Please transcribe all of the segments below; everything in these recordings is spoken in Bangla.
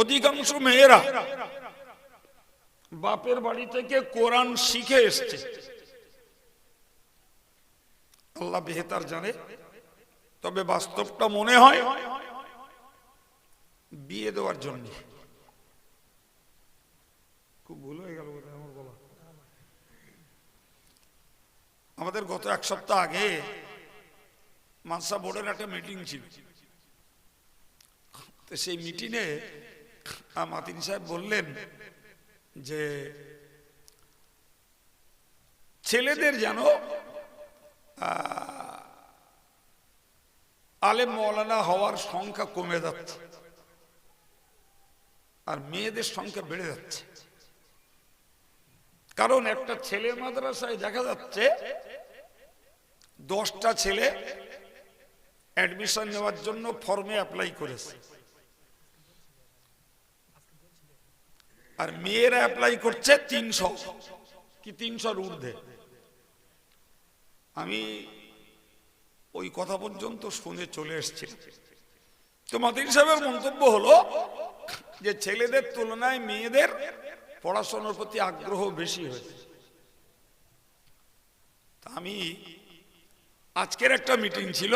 অধিকাংশ মেয়েরা বাপের বাড়ি থেকে কোরআন শিখে এসছে। আল্লাহ বেহেতার জানে। তবে বাস্তবটা মনে হয় বিয়ে দেওয়ার জন্য। খুব ভুল হয়ে গেল আমাদের গত এক সপ্তাহ আগে মানসা বোর্ডের একটা মিটিং ছিল। সেই মিটিংয়ে মাতিন সাহেব বললেন যে, ছেলেদের যেন আলেম মৌলানা হওয়ার সংখ্যা কমে যাচ্ছে আর মেয়েদের সংখ্যা বেড়ে যাচ্ছে। কারণ একটা ছেলে মাদ্রাসায় দেখা যাচ্ছে, দশটা ছেলে অ্যাডমিশন নেওয়ার জন্য ফর্মে অ্যাপ্লাই করেছে। আর মেয়েরা অ্যাপ্লাই করছে তিনশো। কি তিনশোর ঊর্ধ্বে? আমি ওই কথা পর্যন্ত শুনে চলে এসছি তো মাতিন সাহেবের মন্তব্য হলো যে ছেলেদের তুলনায় মেয়েদের পড়াশোনার প্রতি আগ্রহ বেশি হয়েছে। আমি আজকের একটা মিটিং ছিল,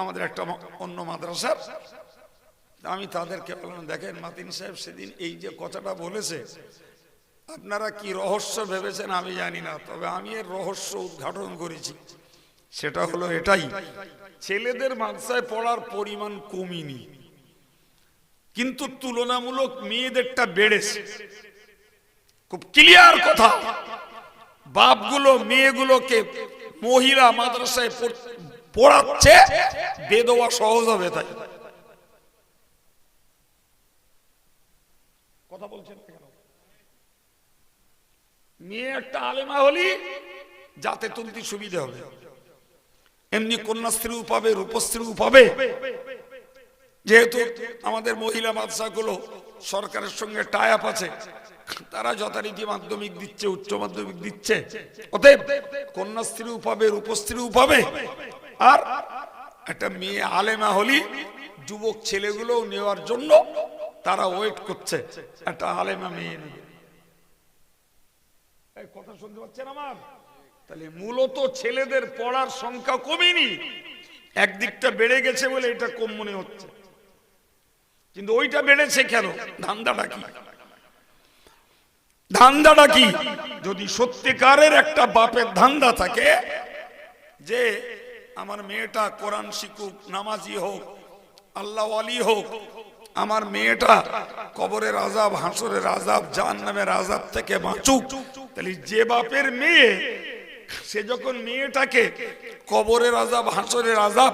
আমাদের একটা অন্য মাদ্রাসার। আমি তাদেরকে বললাম, দেখেন মাতিন সাহেব সেদিন এই যে কথাটা বলেছে, আপনারা কি রহস্য ভেবেছেন আমি জানি না, তবে আমি এর রহস্য উদ্ঘাটন করেছি। সেটা হলো এটাই, ছেলেদের মাদ্রাসায় পড়ার পরিমাণ কমিনি, কিন্তু তুলনামূলক মেয়েদেরটা বেড়েছে। খুব ক্লিয়ার কথা, বাপগুলো মেয়েগুলোকে মহিলা মাদ্রাসায় পড়- পড়াচ্ছে, বেদোয়া সহজ হবে তাই। কথা বলছেন না কেন? মেয়ে একটা আলেমা হলি, যাতে তুলতে সুবিধা হবে। এমনি কন্যাশ্রীও পাবে রূপশ্রীও পাবে। যেহেতু আমাদের মহিলা মাদ্রাসাগুলো সরকারের সঙ্গে টাই আপ আছে, তারা যথারীতি মাধ্যমিক দিচ্ছে, উচ্চ মাধ্যমিক দিচ্ছে। অতএব কন্যাশ্রীও পাবে রূপশ্রীও পাবে। আর একটা মেয়ে আলেমা হলি, যুবক ছেলেগুলো নেওয়ার জন্য তারা ওয়েট করছে। একটা আলেমা মেয়ে কথা শুনতে পাচ্ছেন আমার? তাহলে মূলত ছেলেদের পড়ার সংখ্যা কমেনি। একদিকটা বেড়ে গেছে বলে এটা কম মনে হচ্ছে। কিন্তু ওইটা বেড়েছে কেন? ধান্দাটা কি? ধান্দাটা কি? যদি সত্যিকারের একটা বাপের ধান্দা থাকে যে আমার মেয়েটা কোরআন শিখুক, নামাজি হোক আল্লাহ আলী হোক আমার মেয়েটা কবরের আজাব হাসরের আজাব জান নামের আজাব থেকে বাঁচুক। তাহলে যে বাপের মেয়ে, সে যখন মেয়েটাকে কবরের আজাব হাসরের আজাব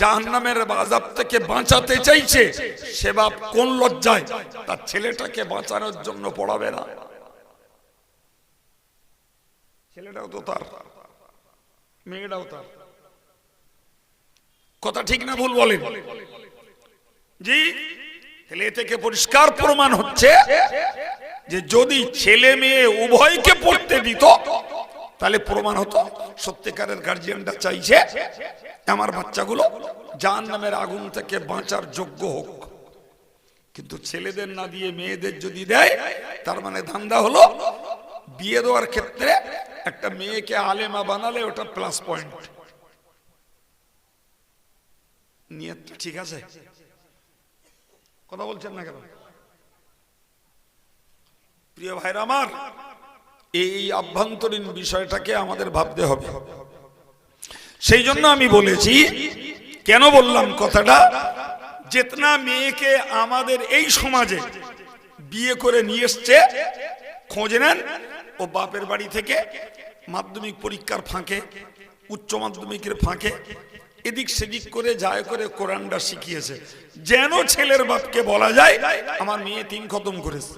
জাহান্নামের আজাব থেকে বাঁচাতে চাইছে, সে বাপ কোন লজ্জায় তার ছেলেটাকে বাঁচানোর জন্য পড়াবে না? ছেলেটাও তো তার, মেয়েটাও তার। কথা ঠিক না ভুল বলেন? জি? তাহলে এ থেকে পরিষ্কার প্রমাণ হচ্ছে যে যদি ছেলে মেয়ে উভয়কে পড়তে দিত, তাহলে প্রমাণ হতো সত্যিকারের গার্জিয়ানটা চাইছে আমার বাচ্চাগুলো জাহান নামের আগুন থেকে বাঁচার যোগ্য হোক। কিন্তু ছেলেদের না দিয়ে মেয়েদের যদি দেয়, তার মানে ধান্দা হলো বিয়ে দেওয়ার ক্ষেত্রে একটা মেয়েকে আলেমা বানালে ওটা প্লাস পয়েন্ট নিয়তটা ঠিক আছে? কথা বলছেন না কেন? প্রিয় ভাইরা আমার, এই আভ্যন্তরীণ বিষয়টাকে আমাদের ভাবতে হবে। সেই জন্য আমি বলেছি, কেন বললাম কথাটা? যেতনা মেয়েকে আমাদের এই সমাজে বিয়ে করে নিয়ে এসছে, খোঁজ নেন ও বাপের বাড়ি থেকে মাধ্যমিক পরীক্ষার ফাঁকে, উচ্চ মাধ্যমিকের ফাঁকে এদিক সেদিক করে যায় করে কোরআনটা শিখিয়েছে। যেন ছেলের বাপকে বলা যায়, আমার মেয়ে তিন খতম করেছে।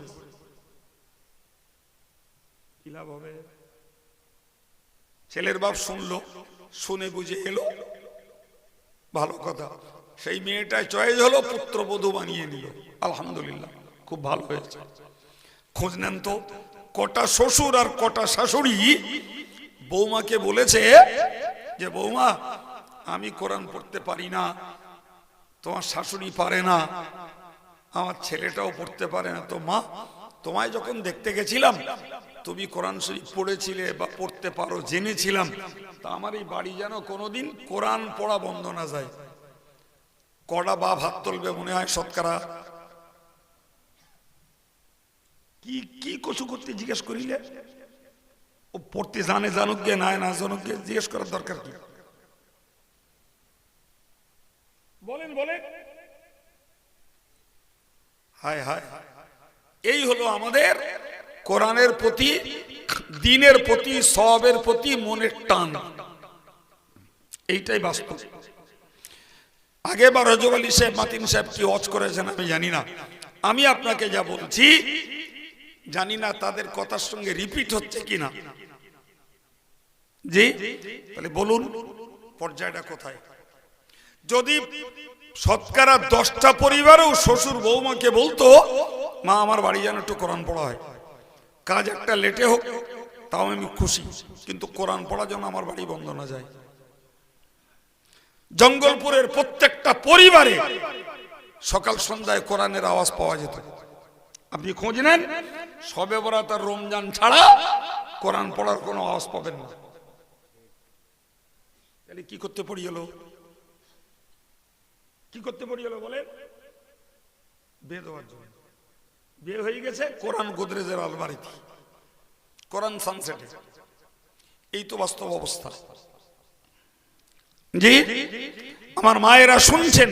ছেলের বাপ শুনলো, শুনে বুঝে এলো। ভালো কথা, সেই মেয়েটায় চয়েস হলো পুত্রবধূ বানিয়ে নিল। আলহামদুলিল্লাহ, খুব ভালো হয়েছে। খোঁজ নেন তো, কটা শ্বশুর আর কটা শাশুড়ি বৌমাকে বলেছে যে, বৌমা আমি কোরআন পড়তে পারি না, তোমার শাশুড়ি পারে না, আমার ছেলেটাও পড়তে পারে না। তো মা, তোমায় যখন দেখতে গেছিলাম, তুমি কোরআন শরীফ পড়েছিলে বা পড়তে পারো, জেনেছিলাম, তা আমার এই বাড়ি যেন কোনোদিন কোরআন পড়া বন্ধ না যায়। কড়া বা ভাত তুলবে মনে হয় শতকরা? কি কি কচু করতে জিজ্ঞেস করিলে? ও পড়তে জানে, জানুক গে, না জানুক গে, জিজ্ঞেস করার দরকার কি? বলেন বলেন। হায় হায়। এই হলো আমাদের কোরআনের প্রতি, দিনের প্রতি সবের প্রতি মনের টান। এইটাই বাস্তব। আগেবার রজব আলী সাহেব, মাতিন সাহেব কি অজ করেছেন আমি জানি না। আমি আপনাকে যা বলছি, জানি না তাদের কথার সঙ্গে রিপিট হচ্ছে কিনা। জি? তাহলে বলুন, পর্যায়টা কোথায়? যদি শতকরা দশটা পরিবারেও শ্বশুর বৌমাকে বলতো, মা, আমার বাড়ি যেন একটু কোরআন পড়া হয়। কাজ একটা লেটে হোক, তাও আমি খুশি, কিন্তু কোরআন পড়া যেন আমার বাড়ি বন্ধ না যায়। জঙ্গলপুরের প্রত্যেকটা পরিবারে সকাল সন্ধ্যায় কোরআনের আওয়াজ পাওয়া যেত। আপনি খোঁজ নেন, সবে বরাত আর রমজান ছাড়া কোরআন পড়ার কোনো আওয়াজ পাবেন না। তাহলে কি করতে পড়ি হলো কি করতে পড়ি হলো বলেন? বিয়ে দেওয়ার জন্য। বিয়ে হয়ে গেছে কোরআন গোদরেজের আলমারিতে। কোরআন সানসেটে এই তো বাস্তব অবস্থা। জি আমার মায়েরা শুনছেন।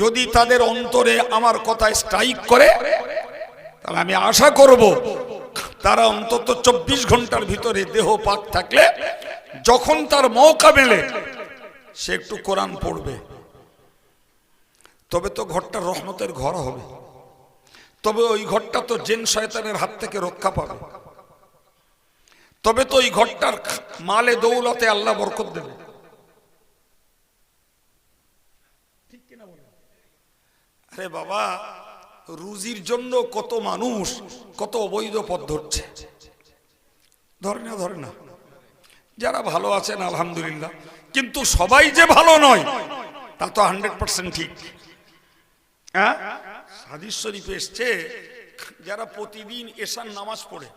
যদি তাদের অন্তরে আমার কথায় স্ট্রাইক করে তাহলে আমি আশা করব তারা অন্তত চব্বিশ ঘণ্টার ভিতরে দেহ পাক থাকলে যখন তার মৌকা মেলে সে একটু কোরআন পড়বে। তবে তো ঘরটা রহমতের ঘর হবে। তবে ওই ঘরটা তো জেন শয়তানের হাত থেকে রক্ষা পাবে। তবে তো ওই ঘরটার মালে দৌলতে আল্লাহ বরকত দেবে। আরে বাবা, রুজির জন্য কত মানুষ কত অবৈধ পথ ধরছে। ধরে না ধরে না। যারা ভালো আছেন, আলহামদুলিল্লাহ। কিন্তু সবাই যে ভালো নয়, তা তো হান্ড্রেড পার্সেন্ট ঠিক। হ্যাঁ? হাদিস শরীফে এসছে যারা প্রতিদিন এশার নামাজ পড়ে।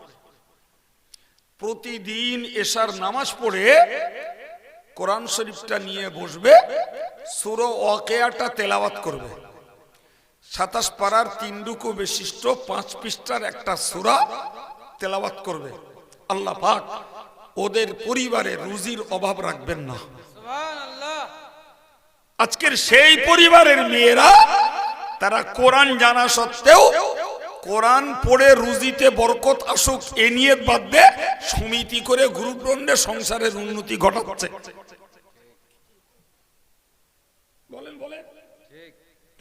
প্রতিদিন এশার নামাজ পড়ে কোরআন শরীফটা নিয়ে বসবে সুরো ওয়াকেয়াটা তেলাওয়াত করবে। সাতাশ পাড়ার তিন রুকু বিশিষ্ট পাঁচ পৃষ্ঠার একটা সুরা তেলাওয়াত করবে। আল্লাহ পাক ওদের পরিবারে রুজির অভাব রাখবেন না। আজকের সেই পরিবারের মেয়েরা তারা কোরআন জানা সত্ত্বেও কোরআন পড়ে রুজিতে বরকত আসুক, এ নিয়ে বাদ দে, সমিতি করে গুরুব্রণ্ডে সংসারের উন্নতি ঘটাচ্ছে।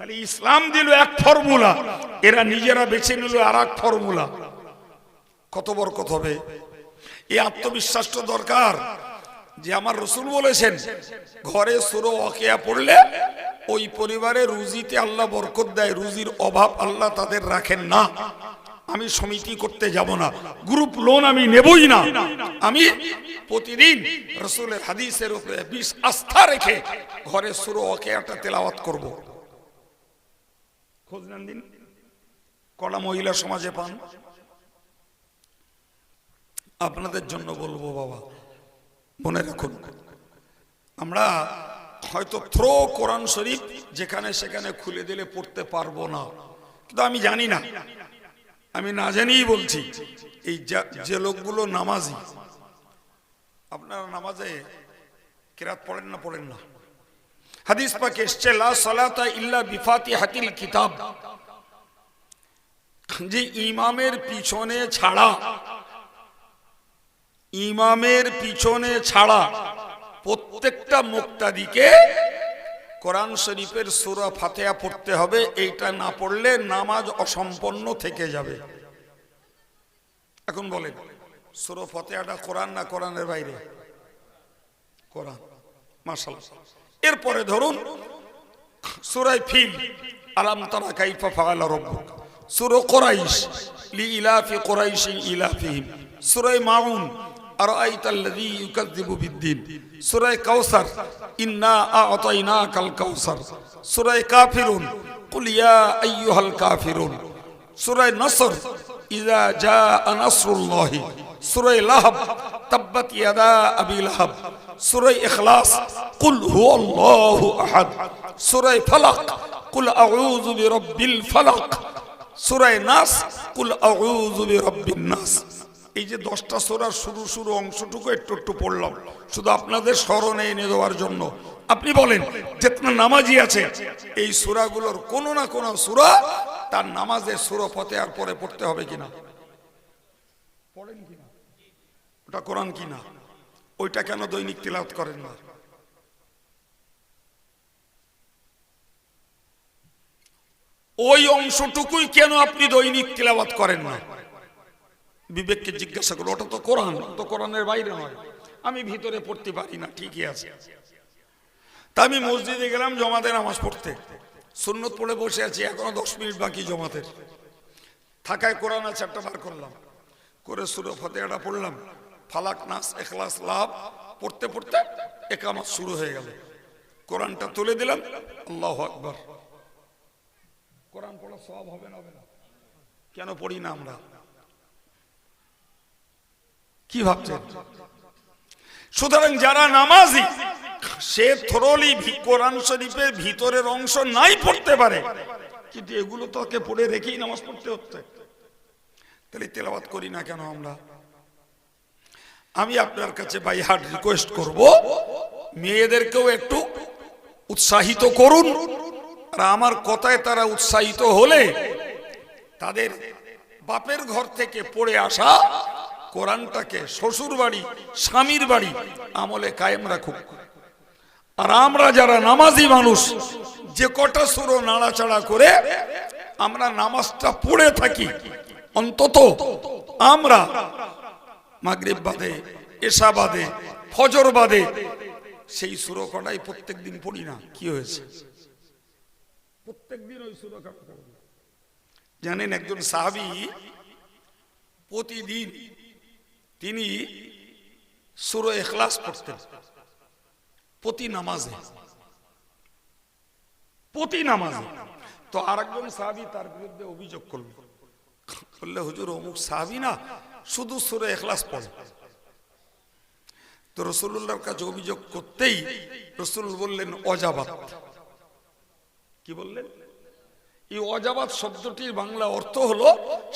তাহলে ইসলাম দিল এক ফর্মুলা, এরা নিজেরা বেছে নিল আর এক ফর্মুলা। কত বরকত হবে? এই আত্মবিশ্বাস তো দরকার, যে আমার রসুল বলেছেন, ঘরে সুরো অকেয়া পড়লে ওই পরিবারে রুজিতে আল্লাহ বরকত দেয়, রুজির অভাব আল্লাহ তাদের রাখেন না। আমি সমিতি করতে যাব না, গ্রুপ লোন আমি নেবই না। আমি প্রতিদিন রসুলের হাদিসের উপরে বিশ আস্থা রেখে ঘরে সুরো একটা তেলাওয়াত করব। খোঁজ নেন দিন, কলা মহিলা সমাজে পান। আপনাদের জন্য বলব বাবা, মনে রাখুন, আমরা হয়তো থ্রো কোরআন শরীফ যেখানে সেখানে খুলে দিলে পড়তে পারব না। কিন্তু আমি জানি না। আমি না জানিই বলছি, এই যে লোকগুলো নামাজি, আপনারা নামাজে কেরাত পড়েন না পড়েন না? হাদিস পাকে এসছে, লা সালাতা ইল্লা বিফাতি হাতিল কিতাব। যে ইমামের পিছনে ছাড়া, ইমামের পিছনে ছাড়া প্রত্যেকটা মুক্তাদিকে কোরআন শরীফের সুরা ফাতেহা পড়তে হবে, এইটা না পড়লে নামাজ অসম্পন্ন থেকে যাবে। এখন বলেন, সুরা ফাতেহাটা কোরআন না কোরআনের বাইরে? কোরআন, মাশাআল্লাহ। এরপরে ধরুন সুরাই ফিল, আলাম তারা কাইফা ফাআলা রাব্বুক। সূরা কুরাইশ, লি ইলাফি কুরাইশ ইলাফিহিম। সুরাই মাউন আর আইতাল্লাযী ইউকাযযিবু বিদ্দিন। সূরা কাউসার ইন্না আ'তাইনাকাল কাউসার সূরা কাফিরুন, কুল ইয়া আইয়ুহাল কাফিরুন। সূরা নসর, ইযা জাআ নাসরুল্লাহি। সূরা লাহাব, তাব্বাত ইয়াদা আবি লাহাব। সূরা ইখলাস, কুল হুয়াল্লাহু আহাদ। সূরা ফালাক, কুল আউযু বিরাব্বিল ফালাক। সূরা নাস, কুল আউযু বিরাব্বিন নাস। এই যে দশটা সোরার শুরু শুরু অংশটুকু একটু একটু পড়লাম, শুধু আপনাদের স্মরণে এনে দেওয়ার জন্য। আপনি বলেন, যেতনা নামাজি আছে, এই সুরাগুলোর কোনো না কোনো সুরা তার নামাজের সুরো পথে আর পরে পড়তে হবে কিনা? পড়েন কিনা? ওটা কোরআন কিনা? ওইটা কেন দৈনিক তিলাওয়াত করেন না? ওই অংশটুকুই কেন আপনি দৈনিক তিলাওয়াত করেন না? বিবেককে জিজ্ঞাসা করো, ওটা তো কোরআন? তো কোরআনের বাইরে নয় আমি ভিতরে পড়তে পারি না। ঠিকই আছে। তা আমি মসজিদে গেলাম জমাতে নামাজ পড়তে। সুন্নত পড়ে বসে আছি, এখনও দশ মিনিট বাকি জমাতের থাকায় কোরআন আছে, একটা বার করলাম। করে সুরে ফতেহাটা পড়লাম। ফালাক, নাস, এখলাস, লাভ, পড়তে পড়তে একামত শুরু হয়ে গেল। কোরআনটা তুলে দিলাম, আল্লাহ আকবর। কোরআন পড়া সব হবে না হবে না। কেন পড়ি না আমরা? কি ভাবছেন সুতরাং যারা নামাজি, সে থরলি কোরআন শরীফের ভিতরের অংশ নাই পড়তে পারে। কিন্তু এগুলো তোকে পড়ে রেখেই নামাজ পড়তে হচ্ছে। তাহলে তেলাবাত করি না কেন আমরা? আমি আপনার কাছে বাই হার্ট রিকোয়েস্ট করব, মেয়েদেরকেও একটু উৎসাহিত করুন। আর আমার কথায় তারা উৎসাহিত হলে তাদের বাপের ঘর থেকে পড়ে আসা কোরআনটাকে শ্বশুর বাড়ি, স্বামীর বাড়ি আমলে কায়েম রাখুক। আর আমরা যারা নামাজি মানুষ, যে কটা সুরো নাড়াচাড়া করে আমরা নামাজটা পড়ে থাকি, অন্তত আমরা মাগরিব বাদে, এশা বাদে, ফজর বাদে, সেই সুরো কটাই প্রত্যেক দিন পড়ি না। কি হয়েছে? প্রত্যেক দিন ওই সুরো জানেন, একজন সাহাবি প্রতিদিন তিনি সুরো এখলাস পড়তেন প্রতি নামাজে। প্রতি নামাজে। তো আরেকজন সাহাবি তার বিরুদ্ধে অভিযোগ করল। বললে হুজুর অমুক সাহাবি না, শুধু সুরে এখলাস পড়ে। তো রসুল্লাহর কাছে অভিযোগ করতেই রসুল বললেন, অজাবাত। কি বললেন? এই অজাবাত শব্দটির বাংলা অর্থ হলো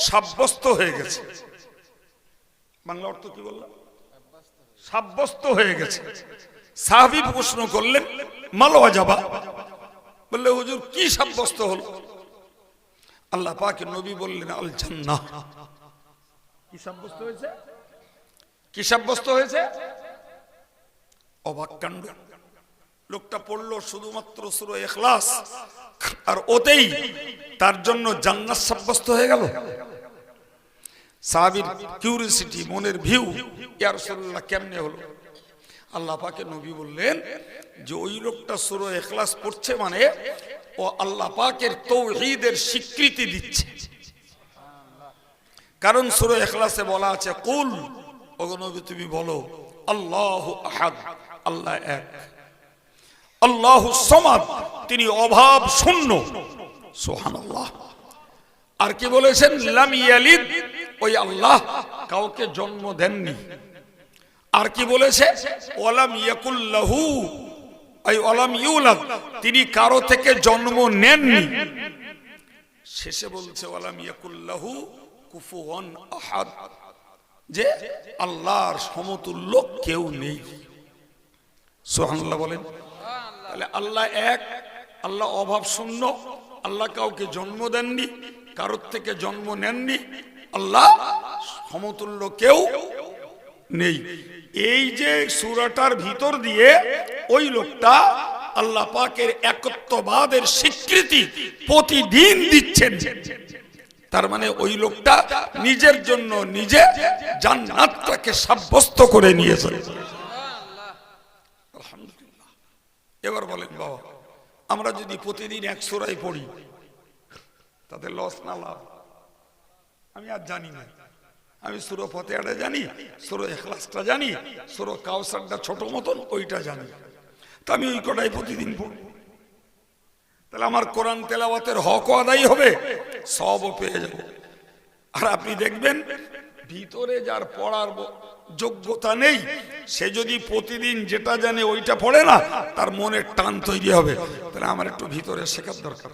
সাব্যস্ত হয়ে গেছে। বাংলা অর্থ কি বললাম? সাব্যস্ত হয়ে গেছে। সাহাবি প্রশ্ন করলেন, মালো অজাবা বললে, হুজুর, কি সাব্যস্ত হলো? আল্লাহ পাকে নবী বললেন, আল জান্নাহ। কি সাব্যস্ত হয়েছে? কি সাব্যস্ত হয়েছে? অবাক কাণ্ড। লোকটা পড়ল শুধুমাত্র সুরো এখলাস আর ওতেই তার জন্য জান্নাত সাব্যস্ত হয়ে গেল। সাহাবির কিউরিসিটি মনের ভিউ ইয়ার রাসূলুল্লাহ, কেমনে হলো? আল্লাহ পাকে নবী বললেন যে, ওই লোকটা সুরো এখলাস পড়ছে মানে ও আল্লাহ পাকের তৌহিদের স্বীকৃতি দিচ্ছে। কারণ সুরো এখলাসে বলা আছে, কুল নবী, তুমি বলো, আল্লাহ আহাদ, আল্লাহ এক। আল্লাহ সমাদ, তিনি অভাব শূন্য। সুবহানাল্লাহ। আর কি বলেছেন? লাম ইয়ালিদ ওই আল্লাহ কাউকে জন্ম দেননি। আর কি বলেছে? ওয়ালাম ইয়াকুল্লাহু এই ওয়ালাম ইউলাদ, তিনি কারও থেকে জন্ম নেননি। শেষে বলছে, ওয়ালাম ইয়াকুল্লাহু কুফুয়ান আহাদ। যে আল্লাহর সমতুল্য কেউ নেই। সুবহানাল্লাহ বলেন। তাহলে আল্লাহ এক, আল্লাহ অভাব শূন্য আল্লাহ কাউকে জন্ম দেননি, কারোর থেকে জন্ম নেননি আল্লাহ, সমতুল্য কেউ নেই। এই যে সুরাটার ভিতর দিয়ে ওই লোকটা আল্লাহ পাকের একত্ববাদের স্বীকৃতি প্রতিদিন দিচ্ছেন। তার মানে ওই লোকটা নিজের জন্য নিজে জান্নাতটাকে সাব্যস্ত করে নিয়েছে। এবার বলেন, বাবা, আমরা যদি প্রতিদিন এক সুরাই পড়ি তাদের লস না লাভ? আমি আর জানি না। আমি সুরো ফতেহাটা জানি, সুরো এখলাসটা জানি, সুরো কাউসারটা ছোট মতন, ওইটা জানি। তা আমি ওই কটাই প্রতিদিন পড়ব তাহলে আমার কোরআন তেলাওয়াতের হক আদায় হবে, সবও পেয়ে যাব। আর আপনি দেখবেন, ভিতরে যার পড়ার যোগ্যতা নেই, সে যদি প্রতিদিন যেটা জানে ওইটা পড়ে না, তার মনের টান তৈরি হবে। তাহলে আমার একটু ভিতরে শেখার দরকার।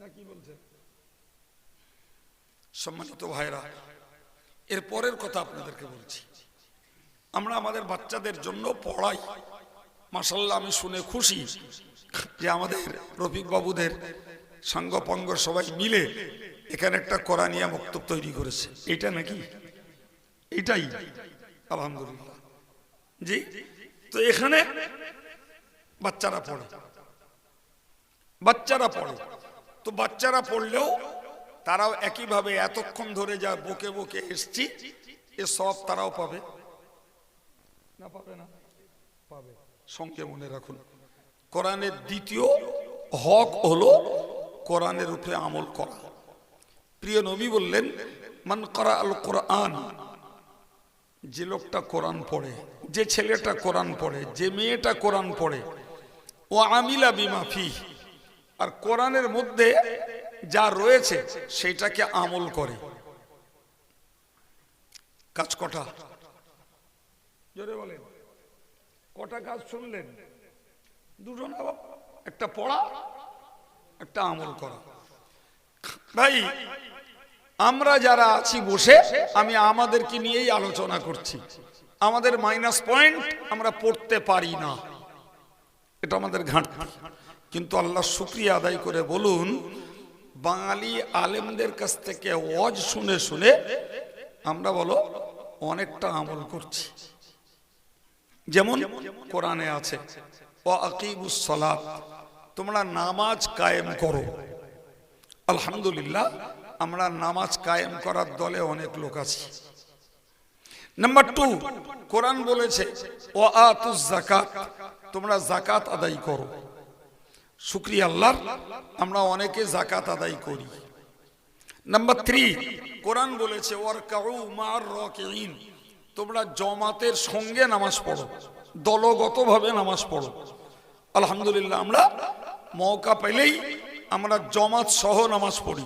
না, কি বলছেন? সম্মানিত ভাইরা এর পরের কথা আপনাদেরকে বলছি। আমরা আমাদের বাচ্চাদের জন্য পড়াই। মাসাল্লাহ আমি শুনে খুশি যে আমাদের রফিক বাবুদের সাঙ্গপঙ্গ সবাই মিলে এখানে একটা কোরআনিয়া মক্তব তৈরি করেছে। এটা নাকি? এটাই। আলহামদুলিল্লাহ। জি? তো এখানে বাচ্চারা পড়ে। বাচ্চারা পড়ে। তো বাচ্চারা পড়লেও তারাও একইভাবে এতক্ষণ ধরে যা বকে বকে এসছি, এ সব তারাও পাবে। না পাবে না? পাবে। সঙ্গে মনে রাখুন। কোরআনের দ্বিতীয় হক হলো কোরআনের উপরে আমল করা। প্রিয় নবী বললেন, মান করা আল কোরআন, যে লোকটা কোরআন পড়ে, যে ছেলেটা কোরআন পড়ে, যে মেয়েটা কোরআন পড়ে, ও আমিলা বিমাফি আর কোরআনের মধ্যে যা রয়েছে সেটাকে আমল করে। কাজ কটা? জোরে বলেন। কটা কাজ শুনলেন? দুটো না একটা পড়া, একটা আমল করা। ভাই, আমরা যারা আছি বসে, আমি আমাদেরকে নিয়েই আলোচনা করছি। আমাদের মাইনাস পয়েন্ট আমরা পড়তে পারি না। এটা আমাদের ঘাটতি। কিন্তু আল্লাহ শুক্রিয়া আদায় করে বলুন বাঙালি আলেমদের কাছ থেকে ওয়াজ শুনে শুনে আমরা বলো অনেকটা আমল করছি। যেমন কোরআনে আছে ও তোমরা নামাজ কায়েম করো। আলহামদুলিল্লাহ, আমরা নামাজ কায়েম করার দলে অনেক লোক আছি। নাম্বার টু কোরআন বলেছে ও আতুস জাকাত তোমরা জাকাত আদায় করো। শুক্রিয়া আল্লাহর, আমরা অনেকে জাকাত আদায় করি। নাম্বার থ্রি কোরআন বলেছে ওর কাউ মার রকিন তোমরা জমাতের সঙ্গে নামাজ পড়ো, দলগতভাবে নামাজ পড়ো। আলহামদুলিল্লাহ, আমরা মৌকা পেলেই আমরা জমাত সহ নামাজ পড়ি।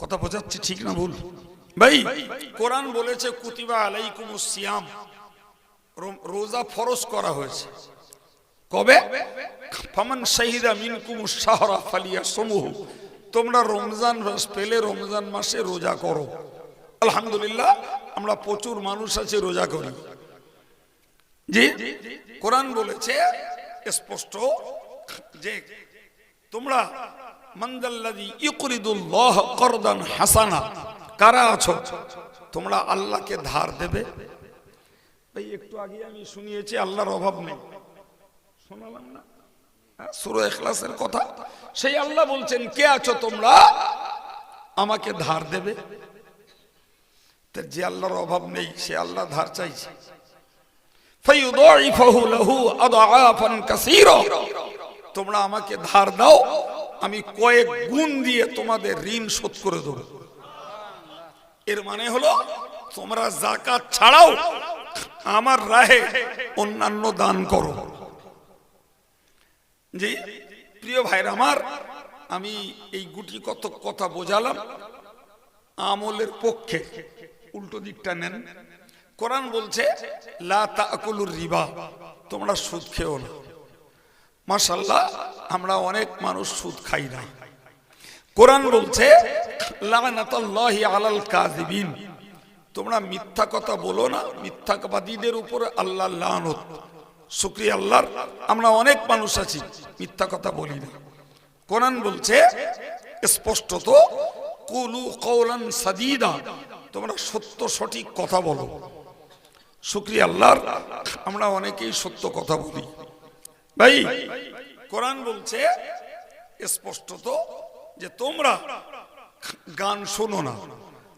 কথা বোঝাচ্ছি ঠিক না ভুল? ভাই, কোরআন বলেছে, কুতিবা আলাইকুম সিয়াম রোজা ফরজ করা হয়েছে। কবে? ফামান শাহিদা মিনকুম শাহরা ফালিয়া সমূহ তোমরা রমজান মাস পেলে রমজান মাসে রোজা করো। আলহামদুলিল্লাহ, আমরা প্রচুর মানুষ আছে রোজা করি। জি, কোরআন বলেছে, স্পষ্ট যে তোমরা মন্দাল্লাদি ইকরিদুল্লাহ করদান হাসানা, কারা আছো? তোমরা আল্লাহকে ধার দেবে। ভাই, একটু আগে আমি শুনিয়েছি, আল্লাহর অভাব নেই। শোনালাম না। সুরো এখলাসের কথা। সেই আল্লাহ বলছেন, কে আছো তোমরা? আমাকে ধার দেবে। যে আল্লাহর অভাব নেই, সে আল্লাহ ধার চাইছে। তোমরা আমাকে ধার দাও, আমি কয়েক গুণ দিয়ে তোমাদের ঋণ শোধ করে দেব। এর মানে হলো, তোমরা জাকাত ছাড়াও আমার রাহে অন্যান্য দান করো। জি প্রিয় ভাইরা আমার, আমি এই গুটি কত কথা বোঝালাম, আমলের পক্ষে। উল্টো দিকটা নেন। কোরআন বলছে, লা রিবা, তোমরা সুদ খেও না। মাশাল্লাহ আমরা অনেক মানুষ সুদ খাই না। কোরআন বলছে আলাল তোমরা মিথ্যা কথা বলো না, মিথ্যাবাদীদের উপরে আল্লাহ লানত। শুক্রিয়া আল্লাহর। আমরা অনেক মানুষ আছি, মিথ্যা কথা বলি না। কোরআন বলছে, স্পষ্টত, কুলু কৌলান সাদিদা, তোমরা সত্য সঠিক কথা বলো। শুক্রিয়া আল্লাহর, আমরা অনেকেই সত্য কথা বলি। ভাই, কোরআন বলছে, স্পষ্টত, যে তোমরা গান শোনো না।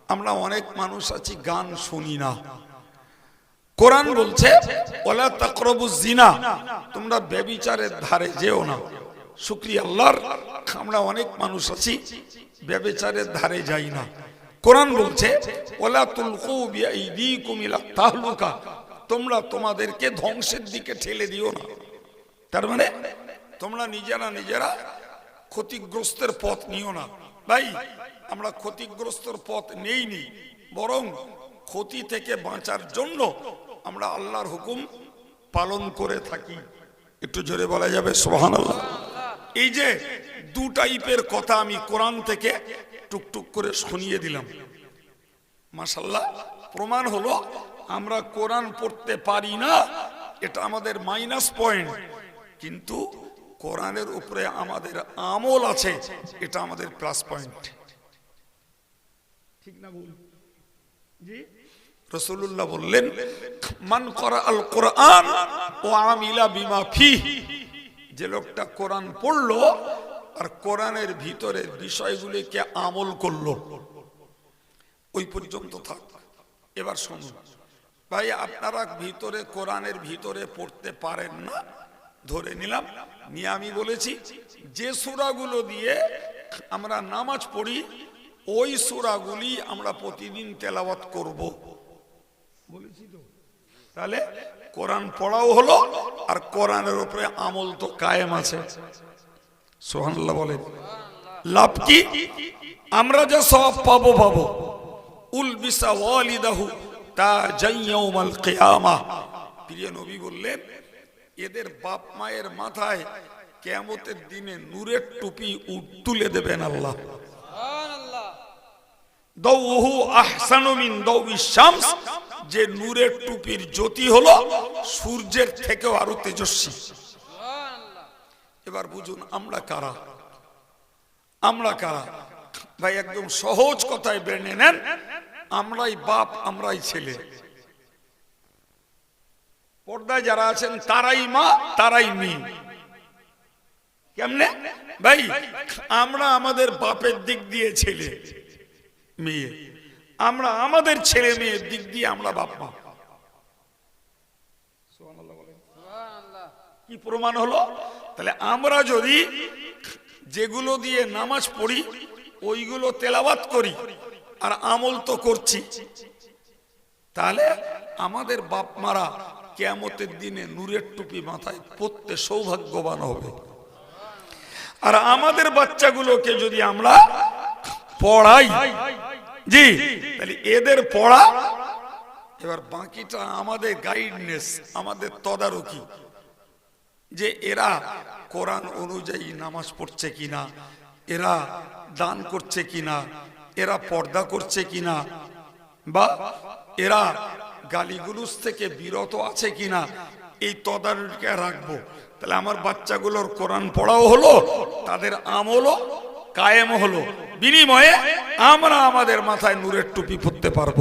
আমরা অনেক মানুষ আছি, গান শুনি না। কোরআন বলছে, ওলা তাকরবু জিনা তোমরা ব্যবিচারের ধারে যেও না। শুক্রিয়া আল্লাহর, আমরা অনেক মানুষ আছি, ব্যবিচারের ধারে যাই না। কোরআন বলছে, ওলা তুলকু বিআইদিকুম ইলা তাহলুকা তোমরা তোমাদেরকে ধ্বংসের দিকে ঠেলে দিও না। তার মানে তোমরা নিজেরা নিজেরা ক্ষতিগ্রস্তের পথ নিও না। ভাই, আমরা ক্ষতিগ্রস্তর পথ নেইনি, বরং ক্ষতি থেকে বাঁচার জন্য আমরা আল্লাহর হুকুম পালন করে থাকি। একটু জোরে বলা যাবে? সোহান এই যে দু টাইপের কথা আমি কোরআন থেকে টুকটুক করে শুনিয়ে দিলাম। মাসাল্লাহ প্রমাণ হলো আমরা কোরআন পড়তে পারি না, এটা আমাদের মাইনাস পয়েন্ট। কিন্তু কোরআনের উপরে আমাদের আমল আছে, এটা আমাদের প্লাস পয়েন্ট। ঠিক না বল জি? রসুল্লাহ বললেন, মান করা আল কোরআন ও আমিলা বিমা ফি। যে লোকটা কোরআন পড়ল, আর কোরআনের ভিতরের বিষয়গুলিকে আমল করল। ওই পর্যন্ত থাক। এবার শুনুন। ভাই, আপনারা ভিতরে, কোরআনের ভিতরে পড়তে পারেন না। ধরে নিলাম, নিয়ে আমি বলেছি, যে সুরাগুলো দিয়ে আমরা নামাজ পড়ি, ওই সুরাগুলি আমরা প্রতিদিন তেলাওয়াত করব। তাহলে কোরআন পড়াও হলো আর কোরআনের উপরে আমল তো কায়েম আছে। সোহানাল্লাহ বলেন। লাভ কি? আমরা যে সব পাবো পাবো। তা প্রিয় বললেন, এদের বাপ মায়ের মাথায় কেয়ামতের দিনে নূরের টুপি তুলে দেবেন আল্লাহ। দৌহু আহসানু মিন দাউই শামস, যে নূরের টুপির জ্যোতি হলো সূর্যের থেকেও আরও তেজস্বী। এবার বুঝুন, আমরা কারা? আমরা কারা? ভাই, একদম সহজ কথায় বেড়ে নেন, আমরাই বাপ, আমরাই ছেলে। পর্দায় যারা আছেন, তারাই মা, তারাই মেয়ে। কেমনে? ভাই, আমরা আমাদের বাপের দিক দিয়ে ছেলে। মেয়ে। আমরা আমাদের ছেলে মেয়ের দিক দিয়ে আমরা বাপ মা। কি প্রমাণ হলো? তাহলে আমরা যদি যেগুলো দিয়ে নামাজ পড়ি ওইগুলো তেলাবাত করি আর আমল তো করছি তাহলে আমাদের বাপ মারা কেয়ামতের দিনে নূরের টুপি মাথায় পড়তে সৌভাগ্যবান হবে। আর আমাদের বাচ্চাগুলোকে যদি আমরা পড়াই। জি। তাহলে এদের পড়া, এবার বাকিটা আমাদের গাইডনেস আমাদের তদারকি, যে এরা কোরআন অনুযায়ী নামাজ পড়ছে কিনা, এরা দান করছে কিনা, এরা পর্দা করছে কিনা, বা এরা গালিগুলুস থেকে বিরত আছে কিনা, এই তদারকিকে রাখব। তাহলে আমার বাচ্চাগুলোর কোরআন পড়াও হলো, তাদের আমলও কায়েম হলো। বিনিময়ে আমরা আমাদের মাথায় নূরের টুপি পরতে পারব।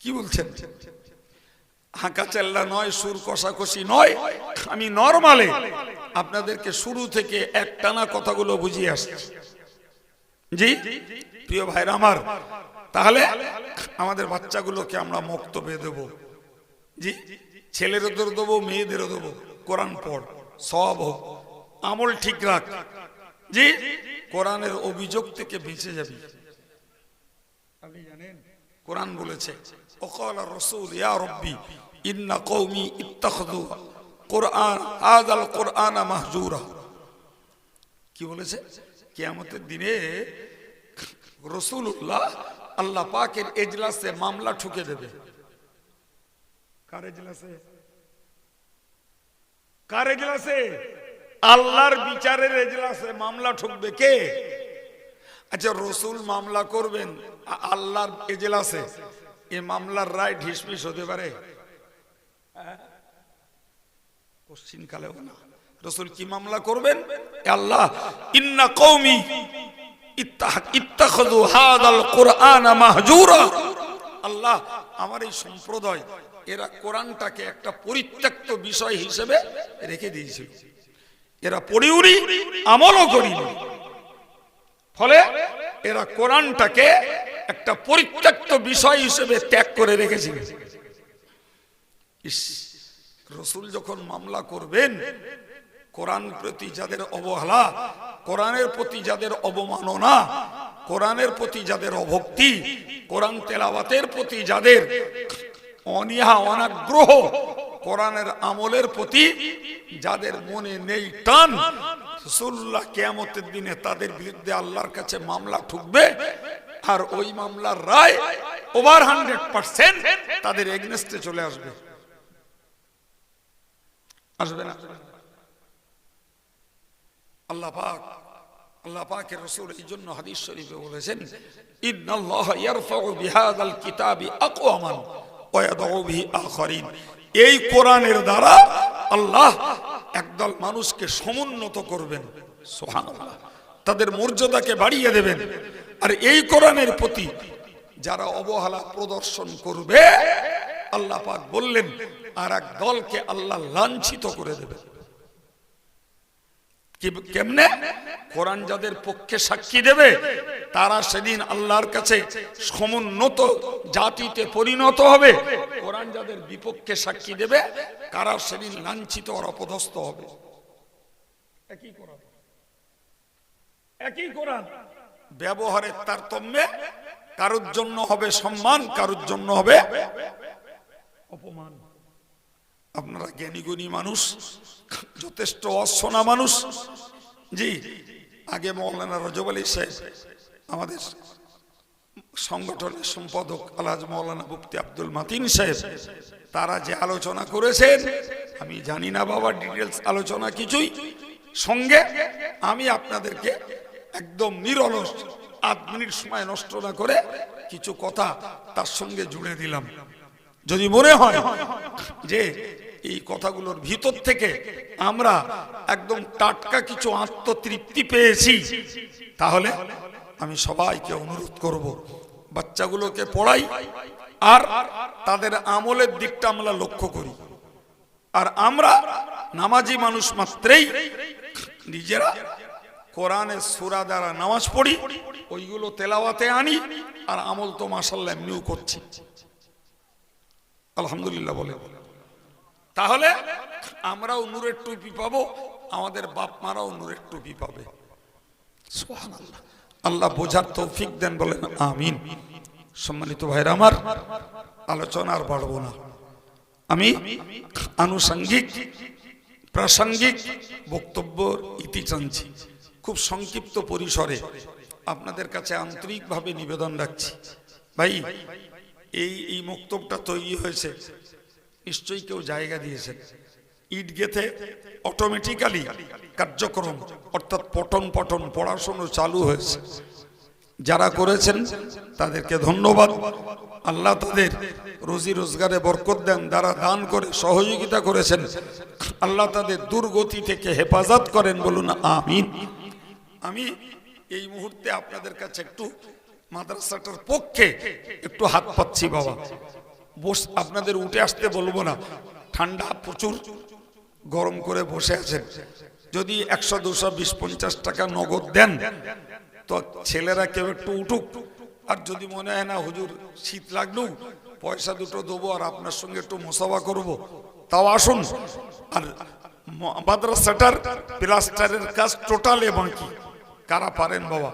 কি বলছেন? হাঁকা চেল্লা নয়, সুর কষাকষি নয়, আমি নরমালে আপনাদেরকে শুরু থেকে একটানা কথাগুলো বুঝিয়ে আসছি। জি, প্রিয় ভাইরা আমার, তাহলে আমাদের বাচ্চাগুলোকে আমরা মক্তবে দেব। জি, ছেলেদেরও দেবো, মেয়েদেরও দেবো, কোরআন পড়, সব হোক। আমল ঠিক রাখ। জি। কোরআনের অভিযোগ থেকে বেঁচে যাবি। কোরআন বলেছে রসুল কৌমি কোরআন কোরআন কি বলেছে? কিয়ামতের দিনে রসুল্লাহ আল্লাহ পাকের এজলাসে মামলা ঠুকে দেবে। কার এজলাসে? কার এজলাসে? আল্লাহর বিচারের এজলাসে মামলা ঠুকবে কে? আচ্ছা রসুল মামলা করবেন আল্লাহর এজলাসে। এ মামলার রায় ঢিসমিস হতে পারে? কোশ্চিন কালেও না। রসুল কি মামলা করবেন? আল্লাহ, ইন্না কৌমি আল্লাহ, আমার এই সম্প্রদায়, এরা কোরআনটাকে একটা পরিত্যক্ত বিষয় হিসেবে রেখে দিয়েছিল। এরা পড়িউরি, আমলও করিনি। ফলে এরা কোরআনটাকে একটা পরিত্যক্ত বিষয় হিসেবে ত্যাগ করে রেখেছিল রসুল যখন মামলা করবেন, কোরআন প্রতি যাদের অবহেলা, কোরআনের প্রতি যাদের অবমাননা, কোরআনের প্রতি যাদের অভক্তি, কোরআন তেলাওয়াতের প্রতি যাদের অনীহা, অনাগ্রহ কোরআনের আমলের প্রতি যাদের মনে নেই টান রসুল্লাহ কেয়ামতের দিনে তাদের বিরুদ্ধে আল্লাহর কাছে মামলা ঠুকবে আর ওই মামলার রায় ওভার হান্ড্রেড পার্সেন্ট তাদের এগনেস্টে চলে আসবে। আসবে না? আল্লাহ পাক, আল্লাহ পাকের রসুল এই জন্য হাদিস শরীফে বলেছেন, ইন্নাল্লাহ ইয়ারফাউ বিহাদাল কিতাবি আকওয়ামান ওয়া ইয়াদউ বিহি আখারিন। এই কোরআনের দ্বারা আল্লাহ একদল মানুষকে সমুন্নত করবেন। সোহান তাদের মর্যাদাকে বাড়িয়ে দেবেন। আর এই কোরআনের প্রতি যারা অবহেলা প্রদর্শন করবে, আল্লাহ পাক বললেন, আর এক দলকে আল্লাহ লাঞ্ছিত করে দেবেন। কেমনে? কোরআন যাদের পক্ষে সাক্ষী দেবে, তারা সেদিন আল্লাহর কাছে সমুন্নত জাতিতে পরিণত হবে। কোরআন যাদের বিপক্ষে সাক্ষী দেবে কারা সেদিন লাঞ্ছিত আর অপদস্থ হবে। একই কোরআন। একই কোরআন। ব্যবহারের তারতম্যে কারোর জন্য হবে সম্মান, কারোর জন্য হবে অপমান। আপনারা জ্ঞানী গুণী মানুষ, যথেষ্ট অশোনা মানুষ। জি, আগে মৌলানা রজব আলী সাহেব আমাদের সংগঠনের সম্পাদক আলহাজ মৌলানা মুফতি আব্দুল মাতিন সাহেব, তারা যে আলোচনা করেছেন, আমি জানি না বাবা ডিটেলস আলোচনা কিছুই। সঙ্গে আমি আপনাদেরকে একদম নিরলস আধ মিনিট সময় নষ্ট না করে কিছু কথা তার সঙ্গে জুড়ে দিলাম। যদি মনে হয় যে এই কথাগুলোর ভিতর থেকে আমরা একদম টাটকা কিছু আত্মতৃপ্তি পেয়েছি। তাহলে আমি সবাইকে অনুরোধ করব, বাচ্চাগুলোকে পড়াই আর তাদের আমলের দিকটা আমরা লক্ষ্য করি। আর আমরা নামাজি মানুষ মাত্রেই নিজেরা কোরআনের সুরা দ্বারা নামাজ পড়ি, ওইগুলো তেলাওয়াতে আনি আর আমল তো মাসাল্লাহ এমনিও করছি। আলহামদুলিল্লাহ বলে। তাহলে আমরাও নূরের টুপি পাবো, আমাদের বাপ মারাও নূরের টুপি পাবে। আল্লাহ বোঝার তৌফিক দেন বলেন, আমিন। সম্মানিত ভাইরা আমার, আলোচনা আর বাড়বো না। আমি আনুষঙ্গিক, প্রাসঙ্গিক বক্তব্য ইতি টানছি। খুব সংক্ষিপ্ত পরিসরে আপনাদের কাছে আন্তরিকভাবে নিবেদন রাখছি। ভাই, এই এই মক্তবটা তৈরি হয়েছে। নিশ্চয়ই কেউ জায়গা দিয়েছেন। ইট গেথে অটোমেটিক্যালি কার্যক্রম, অর্থাৎ পঠন পঠন, পড়াশোনা চালু হয়েছে। যারা করেছেন, তাদেরকে ধন্যবাদ। আল্লাহ তাদের রুজি রোজগারে বরকত দেন, যারা দান করে, সহযোগিতা করেছেন। আল্লাহ তাদের দুর্গতি থেকে হেফাজত করেন, বলুন আমিন। আমি এই মুহূর্তে আপনাদের কাছে একটু মাদ্রাসাটার পক্ষে একটু হাত পাচ্ছি, বাবা। বস আপনাদের উঠে আসতে বলব না। ঠান্ডা প্রচুর। গরম করে বসে আছেন। যদি একশো, দুশো, বিশ, পঞ্চাশ টাকা নগদ দেন, তো ছেলেরা কেউ একটু উঠুক। আর যদি মনে হয় না, হুজুর, শীত লাগলেও পয়সা দুটো দেবো আর আপনার সঙ্গে একটু মোসাফা করব, তাও আসুন। আর মাদ্রাসাটার প্লাস্টারের কাজ টোটালে বাকি। কারা পারেন বাবা?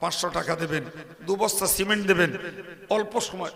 পাঁচশো টাকা দেবেন, দু বস্তা সিমেন্ট দেবেন, অল্প সময়।